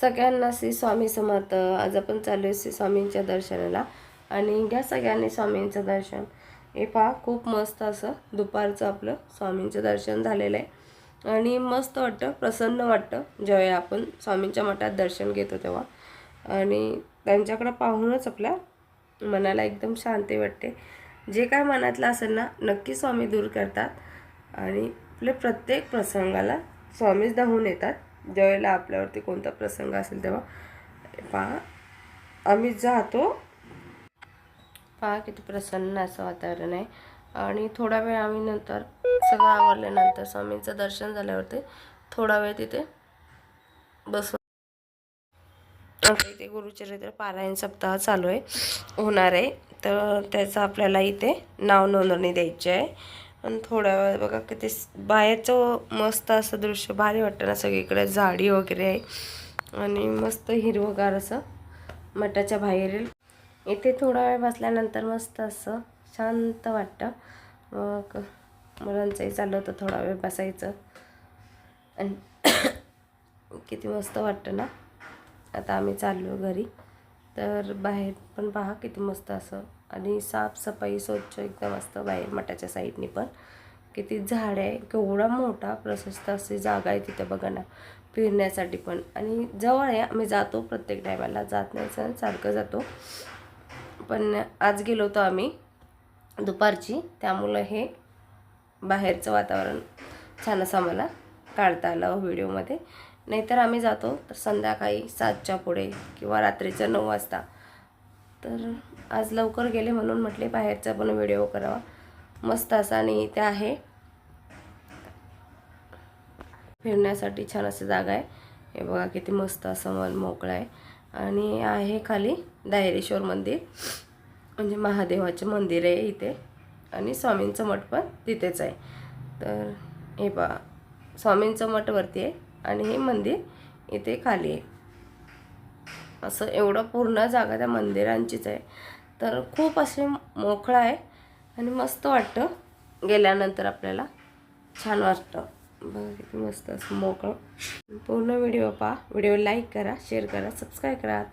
सगळ्यांना श्री स्वामी समर्थ. आज आपण चालू आहे श्री स्वामींच्या दर्शनाला. आणि घ्या सगळ्यांनी स्वामींचं दर्शन. हे पहा खूप मस्त असं दुपारचं आपलं स्वामींचं दर्शन झालेलं आहे. आणि मस्त वाटतं प्रसन्न वाटतं. ज्यावेळी आपण स्वामींच्या मठात दर्शन घेतो तेव्हा. आणि त्यांच्याकडं पाहूनच आपल्या मनाला एकदम शांती वाटते. जे काय मनातलं असेल ना नक्की स्वामी दूर करतात. आणि आपल्या प्रत्येक प्रसंगाला स्वामीच धावून येतात. ज्यावेळेला आपल्यावरती कोणता प्रसंग असेल तेव्हा. पहा. आम्ही जातो. पहा किती प्रसन्न असं वातावरण आहे. आणि थोडा वेळ आम्ही नंतर सगळं आवडल्यानंतर स्वामींचं दर्शन झाल्यावरती थोडा वेळ तिथे बसून आमच्या इथे गुरुचरित्र पारायण सप्ताह चालू आहे. होणार आहे. तर त्याचं आपल्याला इथे नाव नोंदणी द्यायची आहे. आणि थोड्या वेळ बघा किती बाहेरचं मस्त असं दृश्य भारी वाटतं ना सगळीकडे झाडी वगैरे आहे. आणि मस्त हिरवगार असं मठाच्या बाहेरील इथे थोडा वेळ बसल्यानंतर मस्त असं शांत वाटतं. मग मुलांचंही चाललं होतं थोडा वेळ बसायचं. आणि किती मस्त वाटतं ना. आता आम्ही चाललो घरी. तर बाहेर पण पहा किती मस्त असं आणि साफसफाई स्वच्छ एकदम असतं बाहेर मठाच्या साईडनी पण. किती झाड आहे केवढा मोठा प्रशस्त अशी जागा आहे तिथं बघा ना फिरण्यासाठी पण. आणि जवळ आहे आम्ही जातो प्रत्येक टायमाला जात नाही सर सारखं जातो. पण आज गेलो होतो आम्ही दुपारची त्यामुळं हे बाहेरचं वातावरण छान असं आम्हाला काढता आलं हो व्हिडिओमध्ये. नाहीतर आम्ही जातो तर संध्याकाळी सातच्या पुढे किंवा रात्रीचं नऊ वाजता. तर आज लवकर गेले म्हणून म्हटले बाहेरचा पण व्हिडिओ करावा. मस्त असा आणि इथे आहे. फिरण्यासाठी छान अशी जागा आहे. हे बघा किती मस्त असं मन मोकळं आहे. आणि आहे खाली दायरेश्वर मंदिर. म्हणजे महादेवाचे मंदिर आहे इथे. आणि स्वामींचं मठ पण तिथेच आहे. तर हे पहा स्वामींचं मठवरती आहे आणि हे मंदिर इथे खाली आहे. असं एवढं पूर्ण जागा त्या मंदिरांचीच आहे. तर खूप असे मोकळं आहे आणि मस्त वाटतं. गेल्यानंतर आपल्याला छान वाटतं. बघा किती मस्त असं मोकळं. पूर्ण व्हिडिओ पहा. व्हिडिओ लाईक करा शेअर करा सबस्क्राईब करा.